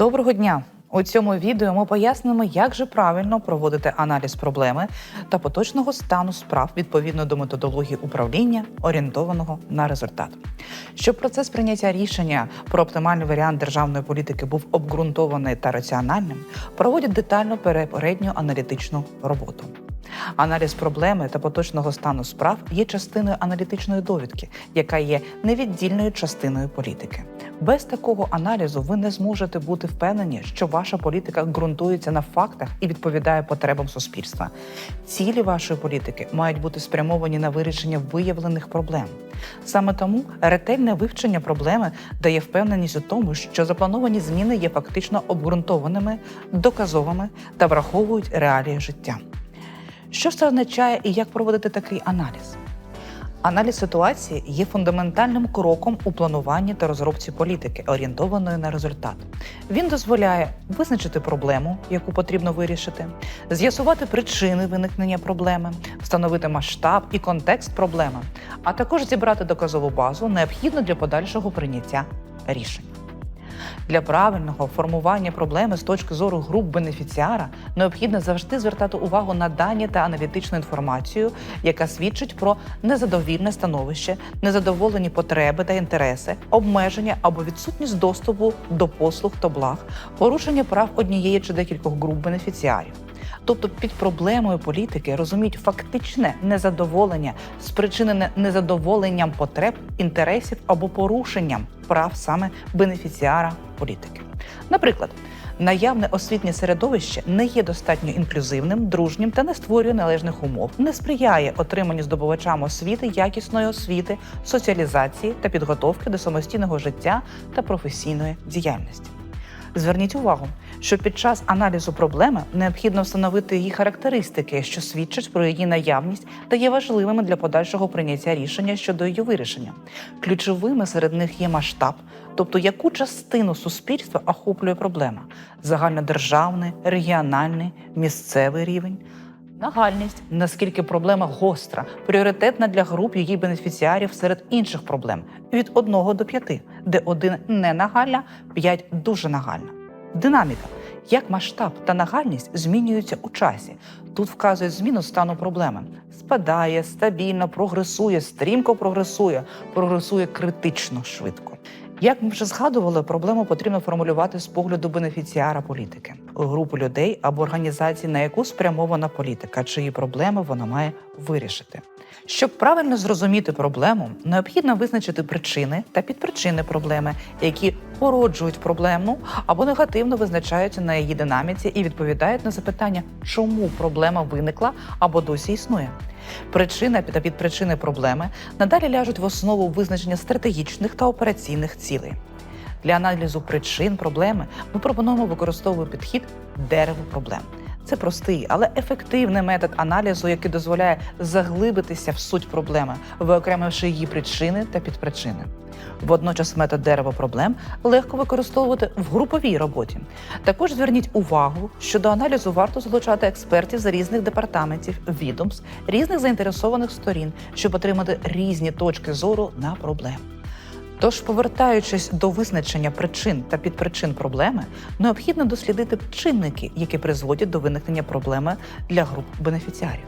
Доброго дня! У цьому відео ми пояснимо, як же правильно проводити аналіз проблеми та поточного стану справ відповідно до методології управління, орієнтованого на результат. Щоб процес прийняття рішення про оптимальний варіант державної політики був обґрунтований та раціональним, проводять детальну передню аналітичну роботу. Аналіз проблеми та поточного стану справ є частиною аналітичної довідки, яка є невіддільною частиною політики. Без такого аналізу ви не зможете бути впевнені, що ваша політика ґрунтується на фактах і відповідає потребам суспільства. Цілі вашої політики мають бути спрямовані на вирішення виявлених проблем. Саме тому ретельне вивчення проблеми дає впевненість у тому, що заплановані зміни є фактично обґрунтованими, доказовими та враховують реалії життя. Що це означає і як проводити такий аналіз? Аналіз ситуації є фундаментальним кроком у плануванні та розробці політики, орієнтованої на результат. Він дозволяє визначити проблему, яку потрібно вирішити, з'ясувати причини виникнення проблеми, встановити масштаб і контекст проблеми, а також зібрати доказову базу, необхідну для подальшого прийняття рішень. Для правильного формування проблеми з точки зору груп бенефіціара необхідно завжди звертати увагу на дані та аналітичну інформацію, яка свідчить про незадовільне становище, незадоволені потреби та інтереси, обмеження або відсутність доступу до послуг та благ, порушення прав однієї чи декількох груп бенефіціарів. Тобто під проблемою політики розуміють фактичне незадоволення, спричинене незадоволенням потреб, інтересів або порушенням прав саме бенефіціара політики. Наприклад, наявне освітнє середовище не є достатньо інклюзивним, дружнім та не створює належних умов, не сприяє отриманню здобувачам освіти, якісної освіти, соціалізації та підготовки до самостійного життя та професійної діяльності. Зверніть увагу, що під час аналізу проблеми необхідно встановити її характеристики, що свідчать про її наявність та є важливими для подальшого прийняття рішення щодо її вирішення. Ключовими серед них є масштаб, тобто яку частину суспільства охоплює проблема: загальнодержавний, регіональний, місцевий рівень. Нагальність, наскільки проблема гостра, пріоритетна для груп її бенефіціарів серед інших проблем від 1 до 5, де 1 не нагальна, 5 дуже нагальна. Динаміка, як масштаб та нагальність змінюються у часі. Тут вказує зміну стану проблеми. Спадає, стабільно, прогресує, стрімко прогресує, прогресує критично швидко. Як ми вже згадували, проблему потрібно формулювати з погляду бенефіціара політики, групи людей або організацій, на яку спрямована політика, чиї проблеми вона має вирішити. Щоб правильно зрозуміти проблему, необхідно визначити причини та підпричини проблеми, які породжують проблему або негативно визначаються на її динаміці і відповідають на запитання, чому проблема виникла або досі існує. Причина та підпричини проблеми надалі ляжуть в основу визначення стратегічних та операційних цілей. Для аналізу причин проблеми ми пропонуємо використовувати підхід дерево проблем. Це простий, але ефективний метод аналізу, який дозволяє заглибитися в суть проблеми, виокремивши її причини та підпричини. Водночас метод дерева проблем легко використовувати в груповій роботі. Також зверніть увагу, що до аналізу варто залучати експертів з різних департаментів, відомств, різних заінтересованих сторін, щоб отримати різні точки зору на проблему. Тож, повертаючись до визначення причин та підпричин проблеми, необхідно дослідити чинники, які призводять до виникнення проблеми для груп бенефіціарів.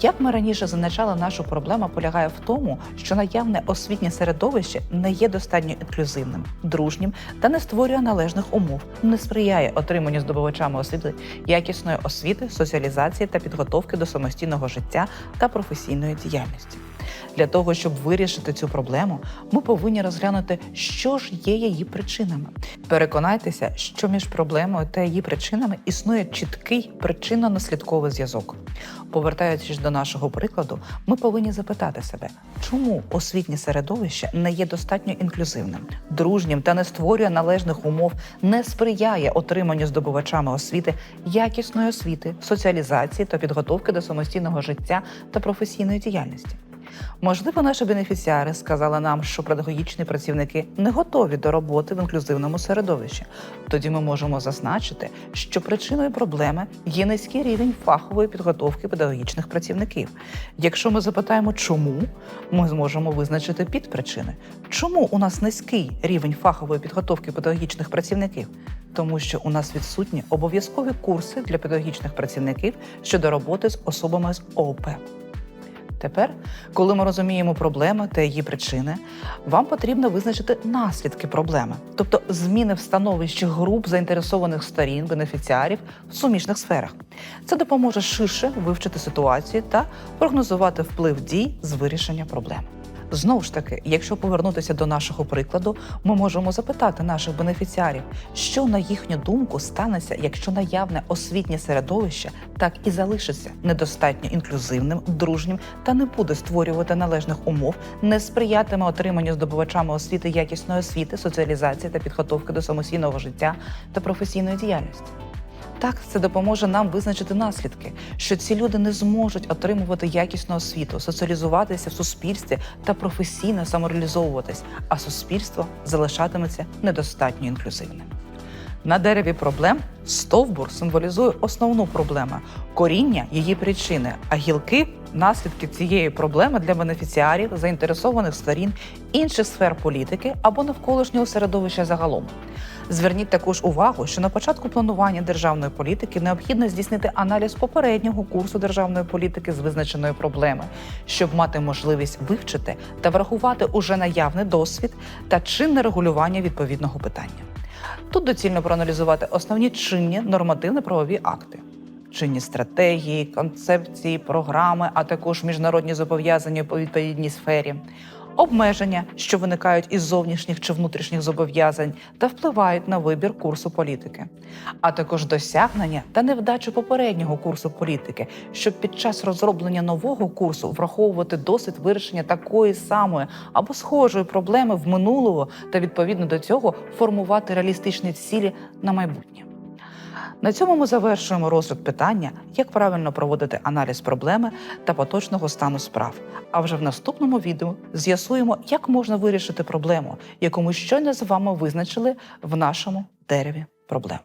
Як ми раніше зазначали, наша проблема полягає в тому, що наявне освітнє середовище не є достатньо інклюзивним, дружнім та не створює належних умов, не сприяє отриманню здобувачами освіти якісної освіти, соціалізації та підготовки до самостійного життя та професійної діяльності. Для того щоб вирішити цю проблему, ми повинні розглянути, що ж є її причинами. Переконайтеся, що між проблемою та її причинами існує чіткий причинно-наслідковий зв'язок. Повертаючись до нашого прикладу, ми повинні запитати себе, чому освітнє середовище не є достатньо інклюзивним, дружнім та не створює належних умов, не сприяє отриманню здобувачами освіти, якісної освіти, соціалізації та підготовки до самостійного життя та професійної діяльності. Можливо, наші бенефіціари сказали нам, що педагогічні працівники не готові до роботи в інклюзивному середовищі. Тоді ми можемо зазначити, що причиною проблеми є низький рівень фахової підготовки педагогічних працівників. Якщо ми запитаємо, чому, ми зможемо визначити підпричини. Чому у нас низький рівень фахової підготовки педагогічних працівників? Тому що у нас відсутні обов'язкові курси для педагогічних працівників щодо роботи з особами з ООП. Тепер, коли ми розуміємо проблеми та її причини, вам потрібно визначити наслідки проблеми, тобто зміни в становищі груп заінтересованих сторін, бенефіціарів в суміжних сферах. Це допоможе ширше вивчити ситуацію та прогнозувати вплив дій з вирішення проблеми. Знову ж таки, якщо повернутися до нашого прикладу, ми можемо запитати наших бенефіціарів, що на їхню думку станеться, якщо наявне освітнє середовище так і залишиться недостатньо інклюзивним, дружнім та не буде створювати належних умов, не сприятиме отриманню здобувачами освіти якісної освіти, соціалізації та підготовки до самостійного життя та професійної діяльності. Так, це допоможе нам визначити наслідки, що ці люди не зможуть отримувати якісну освіту, соціалізуватися в суспільстві та професійно самореалізовуватись, а суспільство залишатиметься недостатньо інклюзивним. На дереві проблем стовбур символізує основну проблему коріння її причини, а гілки наслідки цієї проблеми для бенефіціарів, заінтересованих сторін, інших сфер політики або навколишнього середовища загалом. Зверніть також увагу, що на початку планування державної політики необхідно здійснити аналіз попереднього курсу державної політики з визначеної проблеми, щоб мати можливість вивчити та врахувати уже наявний досвід та чинне регулювання відповідного питання. Тут доцільно проаналізувати основні чинні нормативно-правові акти. Чинні стратегії, концепції, програми, а також міжнародні зобов'язання по відповідній сфері, обмеження, що виникають із зовнішніх чи внутрішніх зобов'язань та впливають на вибір курсу політики, а також досягнення та невдачу попереднього курсу політики, щоб під час розроблення нового курсу враховувати досвід вирішення такої самої або схожої проблеми в минулого та відповідно до цього формувати реалістичні цілі на майбутнє. На цьому ми завершуємо розгляд питання, як правильно проводити аналіз проблеми та поточного стану справ. А вже в наступному відео з'ясуємо, як можна вирішити проблему, яку ми щойно з вами визначили в нашому дереві проблем.